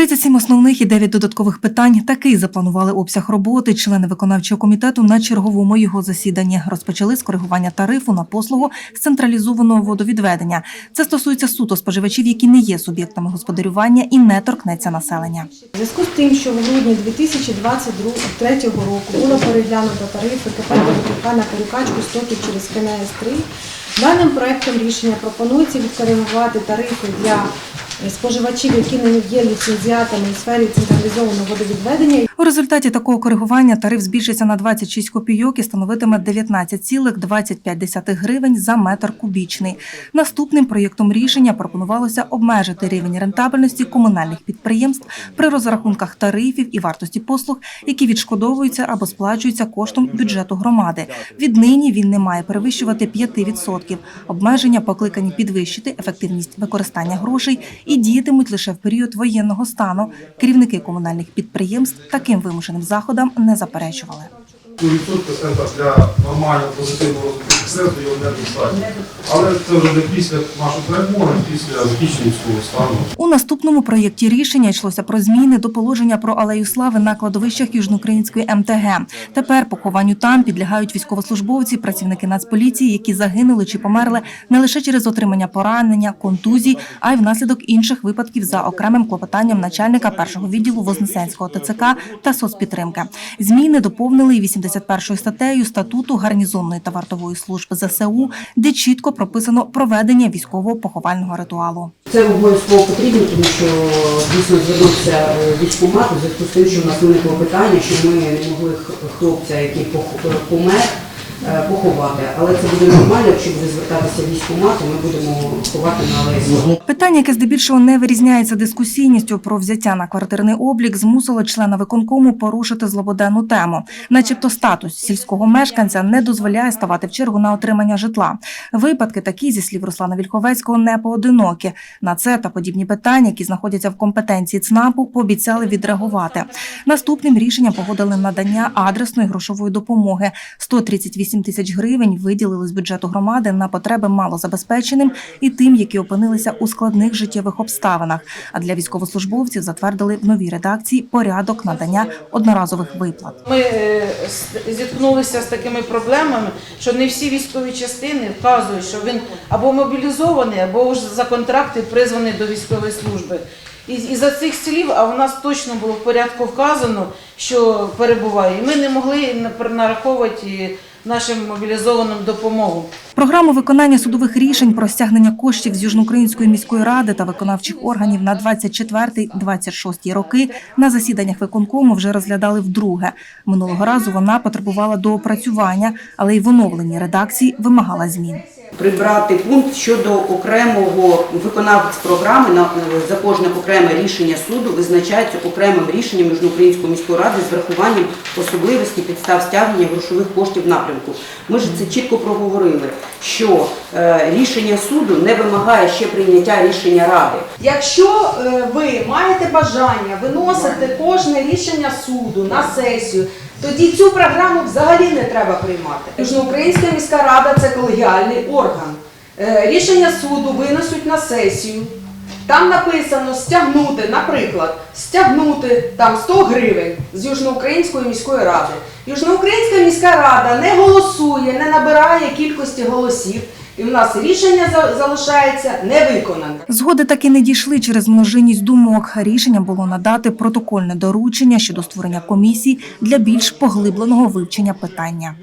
37 основних і 9 додаткових питань. Такий запланували обсяг роботи члени виконавчого комітету на черговому його засіданні. Розпочали з коригування тарифу на послугу з централізованого водовідведення. Це стосується суто споживачів, які не є суб'єктами господарювання і не торкнеться населення. У зв'язку з тим, що в грудні 2023 року було переглянуто тарифи КП ДВК на перекачку стоків через КНС-3, даним проектом рішення пропонується відкоригувати тарифи для споживачів, які не є ліцензіатами у сфері централізованого водовідведення. У результаті такого коригування тариф збільшиться на 26 копійок і становитиме 19,25 гривень за метр кубічний. Наступним проєктом рішення пропонувалося обмежити рівень рентабельності комунальних підприємств при розрахунках тарифів і вартості послуг, які відшкодовуються або сплачуються коштом бюджету громади. Віднині він не має перевищувати 5%. Обмеження покликані підвищити ефективність використання грошей і діятимуть лише в період воєнного стану. Керівники комунальних підприємств таким вимушеним заходам не заперечували. відсотка, для нормального позитивного підприємства його недостатньо. Але це вже не після нашої перемоги, після закінчення військового стану. У наступному проєкті рішення йшлося про зміни до положення про алею слави на кладовищах Южноукраїнської МТГ. Тепер похованню там підлягають військовослужбовці, працівники Нацполіції, які загинули чи померли не лише через отримання поранення, контузій, а й внаслідок інших випадків за окремим клопотанням начальника першого відділу Вознесенського ТЦК та соцпідтримки. Зміни доповнили і 81 статтею статуту гарнізонної та вартової служби ЗСУ, де чітко прописано проведення військового поховального ритуалу. Це обов'язково потрібно, тому що дійсно звернувся військомат, за з тим, що в нас виникло питання, що ми не могли хлопця, який помер, е, поховати. Але це буде нормально, якщо буде звертатися військкомат, ми будемо ховати на алеї Питання, яке здебільшого не вирізняється дискусійністю про взяття на квартирний облік, змусило члена виконкому порушити злободенну тему. Начебто статус сільського мешканця не дозволяє ставати в чергу на отримання житла. Випадки такі, зі слів Руслана Вільховецького, не поодинокі. На це та подібні питання, які знаходяться в компетенції ЦНАПу, пообіцяли відреагувати. Наступним рішенням погодили надання адресної грошової допомоги. 138 тисяч гривень виділили з бюджету громади на потреби малозабезпеченим і тим, які опинилися у складних життєвих обставинах. А для військовослужбовців затвердили в новій редакції порядок надання одноразових виплат. Ми е, зіткнулися з такими проблемами, що не всі військові частини вказують, що він або мобілізований, або вже за контракти призваний до військової служби. І, за цих слів, а у нас точно було в порядку вказано, що перебуває. І ми не могли на- нараховувати нашим мобілізованим допомогу. Програму виконання судових рішень про стягнення коштів з Южноукраїнської міської ради та виконавчих органів на 24-26 роки на засіданнях виконкому вже розглядали вдруге. Минулого разу вона потребувала доопрацювання, але й в оновленій редакції вимагала змін. Прибрати пункт щодо окремого виконавець програми на е, за кожне окреме рішення суду визначається окремим рішенням Южноукраїнської міської ради з врахуванням особливості підстав стягнення грошових коштів напрямку. Ми ж це чітко проговорили, що е, рішення суду не вимагає ще прийняття рішення ради. Якщо е, ви маєте бажання виносити кожне рішення суду на сесію, тоді цю програму взагалі не треба приймати. Южноукраїнська міська рада це колегіальний орган. Е, Рішення суду винесуть на сесію. Там написано стягнути, наприклад, стягнути там 100 гривень з Южноукраїнської міської ради. Южноукраїнська міська рада не голосує, не набирає кількості голосів, і в нас рішення за- залишається невиконаним. Згоди таки не дійшли через множинність думок. Рішення було надати протокольне доручення щодо створення комісії для більш поглибленого вивчення питання.